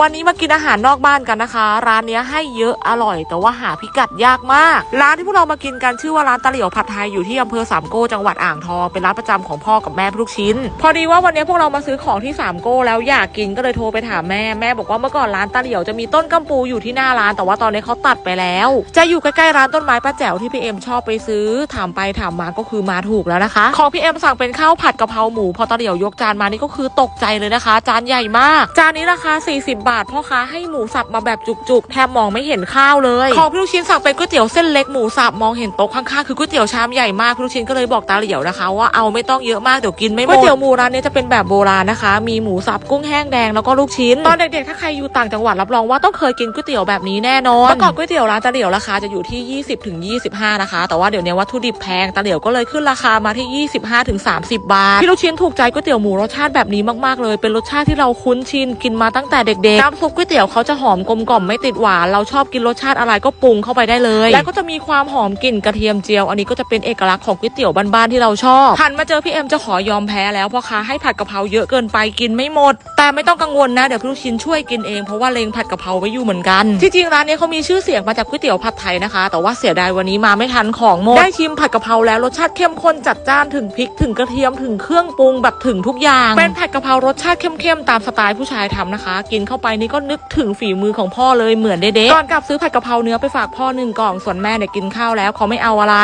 วันนี้มากินอาหารนอกบ้านกันนะคะ ร้านนี้ให้เยอะอร่อย แต่ว่าหาพิกัดยากมาก ร้านที่พวกเรามากินกันชื่อว่าร้านตะเหลียวผัดไทยอยู่ที่อำเภอสามโก้จังหวัดอ่างทองเป็นร้านประจำของพ่อกับแม่ลูกชิ้น พอดีว่าวันนี้พวกเรามาซื้อของที่สามโก้แล้วอยากกินก็เลยโทรไปถามแม่แม่บอกว่าเมื่อก่อนร้านตะเหลียวจะมีต้นกัมปูอยู่ที่หน้าร้านแต่ว่าตอนนี้เขาตัดไปแล้ว จะอยู่ใกล้ๆร้านต้นไม้ป้าแจ๋วที่พี่เอ็มชอบไปซื้อถามไปถามมาก็คือมาถูกแล้วนะคะ ของพี่เอ็มสั่งเป็นข้าวผัดกะเพราหมูพอตะเหลียวยกจานมานี่ก็คือตกใจเลยนะคะ จานใหญ่มาก จานนี้ราคา 40บาทพ่อค้าให้หมูสับมาแบบจุกๆ แทบมองไม่เห็นข้าวเลยของพี่ลูกชิ้นสั่งเป็นก๋วยเตี๋ยวเส้นเล็กหมูสับมองเห็นโต๊ะข้างๆคือก๋วยเตี๋ยวชามใหญ่มากพี่ลูกชิ้นก็เลยบอกตาเหลียวนะคะ ว่าเอาไม่ต้องเยอะมากเดี๋ยวกินไม่หมดก๋วยเตี๋ยวหมูร้านนี้จะเป็นแบบโบราณนะคะ มีหมูสับกุ้งแห้งแดงแล้วก็ลูกชิ้นตอนเด็กๆถ้าใครอยู่ต่างจังหวัดรับรองว่าต้องเคยกินก๋วยเตี๋ยวแบบนี้แน่นอนเมื่อก่อนก๋วยเตี๋ยวร้านตาเหลียวราคาจะอยู่ที่ 20ถึง25 นะคะ แต่ว่าเดี๋ยวนี้วัตถุดิบแพงตาเหลียวก็เลยขึ้นราคามาที่ 25ถึง30 บาทพี่ลูกชิ้นถูกใจก๋วยเตี๋ยวหมูรสชาติแบบนี้มากๆเลย เป็นรสชาติที่เราคุ้นชินกินมาตั้งแต่เด็กๆน้ำซุปก๋วยเตี๋ยวเขาจะหอมกลมกล่อมไม่ติดหวาน เราชอบกินรสชาติอะไรก็ปรุงเข้าไปได้เลย และก็จะมีความหอมกลิ่นกระเทียมเจียว อันนี้ก็จะเป็นเอกลักษณ์ของก๋วยเตี๋ยวบ้านๆที่เราชอบหันมาเจอพี่เอ็มจะขอยอมแพ้แล้วเพราะค้าให้ผัดกะเพราเยอะเกินไปกินไม่หมด แต่ไม่ต้องกังวลนะเดี๋ยวพี่ลูกชิ้นช่วยกินเองเพราะว่าเลงผัดกะเพราไว้อยู่เหมือนกันที่จริงร้านนี้เขามีชื่อเสียงมาจากก๋วยเตี๋ยวผัดไทยนะคะ แต่ว่าเสียดายวันนี้มาไม่ทันของหมดได้ชิมผัดกะเพราแล้วรสชาติเข้มข้นจัดจ้านถึงพริกถึงกระเทียมถึงเครื่องปรุงแบบถึงทุกอย่างเป็นผัดกะเพรารสชาติเข้มๆตามสไตล์ผู้ชายทำนะคะ กินเข้าไปนี่ก็นึกถึงฝีมือของพ่อเลยเหมือนเด็กๆก่อนกลับซื้อผัดกะเพราเนื้อไปฝากพ่อหนึ่งกล่องส่วนแม่เนี่ยกินข้าวแล้วเขาไม่เอาอะไร